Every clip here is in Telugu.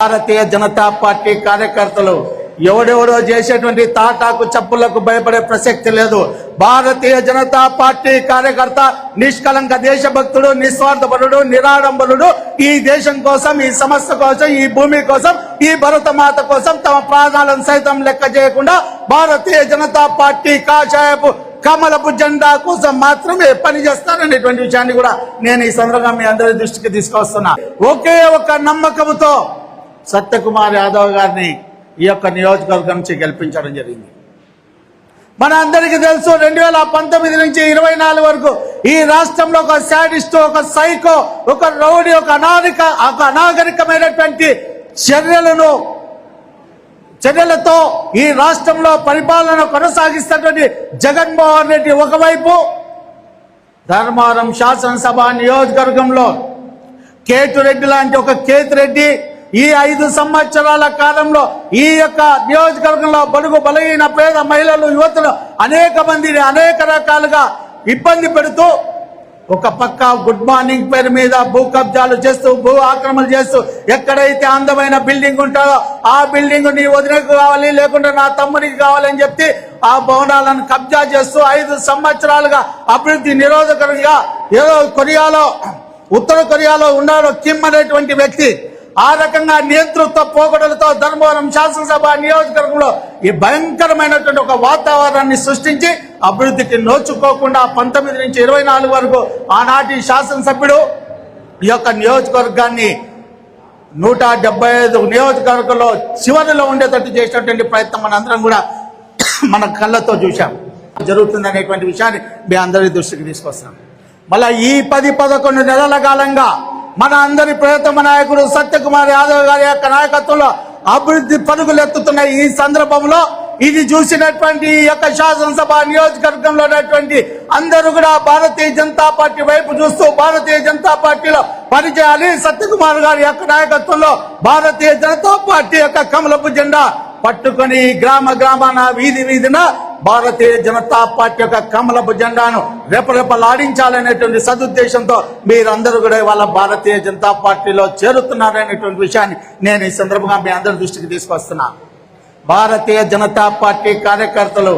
భారతీయ జనతా పార్టీ కార్యకర్తలు ఎవడెవడో చేసేటువంటి తాటాకు చప్పులకు భయపడే ప్రసక్తి లేదు. భారతీయ జనతా పార్టీ కార్యకర్త నిష్కలంక దేశభక్తుడు నిస్వార్థపరుడు నిరాడంబరుడు ఈ దేశం కోసం ఈ సమస్య కోసం ఈ భూమి కోసం ఈ భరతమాత కోసం తమ ప్రాణాలను సైతం లెక్క చేయకుండా భారతీయ జనతా పార్టీ కాషాయపు కమలపు జెండా కోసం మాత్రమే పనిచేస్తారనేటువంటి విషయాన్ని కూడా నేను ఈ సందర్భంగా మీ అందరి దృష్టికి తీసుకొస్తున్నా. ఒకే ఒక నమ్మకంతో సత్యకుమార్ యాదవ్ గారిని ఈ యొక్క నియోజకవర్గం నుంచి గెలిపించడం జరిగింది. మన అందరికీ తెలుసు రెండు వేల పంతొమ్మిది నుంచి ఇరవై నాలుగు వరకు ఈ రాష్ట్రంలో ఒక శాడిస్ట్ ఒక సైకో ఒక రౌడీ ఒక అనాగరిక ఒక అనాగరికమైనటువంటి చర్యలను చర్యలతో ఈ రాష్ట్రంలో పరిపాలన కొనసాగిస్తున్నటువంటి జగన్మోహన్ రెడ్డి ఒకవైపు ధర్మవరం శాసనసభ నియోజకవర్గంలో కేతురెడ్డి లాంటి ఒక కేతిరెడ్డి ఈ ఐదు సంవత్సరాల కాలంలో ఈ యొక్క నియోజకవర్గంలో బడుగు బలహీన పేద మహిళలు యువతులు అనేక మందిని అనేక రకాలుగా ఇబ్బంది పెడుతూ ఒక పక్క గుడ్ మార్నింగ్ పేరు మీద భూ కబ్జాలు చేస్తూ భూ ఆక్రమణ చేస్తూ ఎక్కడైతే అందమైన బిల్డింగ్ ఉంటుందో ఆ బిల్డింగ్ నీ వదినకు కావాలి లేకుంటే నా తమ్మునికి కావాలని చెప్పి ఆ భవనాలను కబ్జా చేస్తూ ఐదు సంవత్సరాలుగా అభివృద్ధి నిరోధకంగా ఏదో కొరియాలో ఉత్తర కొరియాలో ఉన్నాడు కిమ్ అనేటువంటి వ్యక్తి ఆ రకంగా నియంతృత్వ పోగొడలతో ధర్మవరం శాసనసభ నియోజకవర్గంలో ఈ భయంకరమైనటువంటి ఒక వాతావరణాన్ని సృష్టించి అభివృద్ధికి నోచుకోకుండా పంతొమ్మిది నుంచి ఇరవై నాలుగు వరకు ఆనాటి శాసనసభ్యుడు ఈ యొక్క నియోజకవర్గాన్ని నూట డెబ్బై ఐదు నియోజకవర్గంలో చివరిలో ఉండేటట్టు చేసినటువంటి ప్రయత్నం మనందరం కూడా మన కళ్ళతో చూశాం. జరుగుతుందనేటువంటి విషయాన్ని మీ అందరి దృష్టికి తీసుకొస్తాం మళ్ళీ ఈ పది పదకొండు నెలల కాలంగా మన అందరి ప్రియతమ నాయకుడు సత్యకుమార్ యాదవ్ గారి యొక్క నాయకత్వంలో అభివృద్ధి పరుగులు ఎత్తుతున్న ఈ సందర్భంలో ఇది చూసినటువంటి ఈ యొక్క శాసనసభ నియోజకవర్గంలో ఉన్నటువంటి అందరూ కూడా భారతీయ జనతా పార్టీ వైపు చూస్తూ భారతీయ జనతా పార్టీలో పనిచేయాలి. సత్యకుమార్ గారి యొక్క నాయకత్వంలో భారతీయ జనతా పార్టీ యొక్క కమలపు జెండా పట్టుకొని గ్రామ గ్రామాన వీధి వీధిన భారతీయ జనతా పార్టీ యొక్క కమలపు జెండాను రెపరెపలాడించాలనేటువంటి సదుద్దేశంతో మీరందరూ కూడా వాళ్ళ భారతీయ జనతా పార్టీలో చేరుతున్నారనేటువంటి విషయాన్ని నేను ఈ సందర్భంగా మీ అందరి దృష్టికి తీసుకొస్తున్నా. భారతీయ జనతా పార్టీ కార్యకర్తలు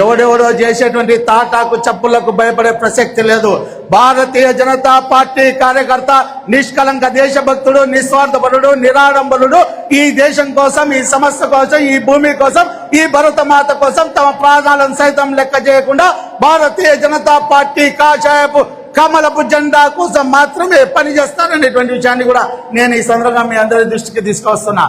ఎవడెవడో చేసేటువంటి తాటాకు చప్పులకు భయపడే ప్రసక్తి లేదు. భారతీయ జనతా పార్టీ కార్యకర్త నిష్కలంక దేశభక్తుడు నిస్వార్థపరుడు నిరాడంబరుడు ఈ దేశం కోసం ఈ సమస్య కోసం ఈ భూమి కోసం ఈ భరతమాత కోసం తమ ప్రాణాలను సైతం లెక్క చేయకుండా భారతీయ జనతా పార్టీ కాషాయపు కమలపు జెండా కోసం మాత్రమే పనిచేస్తారనేటువంటి విషయాన్ని కూడా నేను ఈ సందర్భంగా మీ అందరి దృష్టికి తీసుకొస్తున్నా.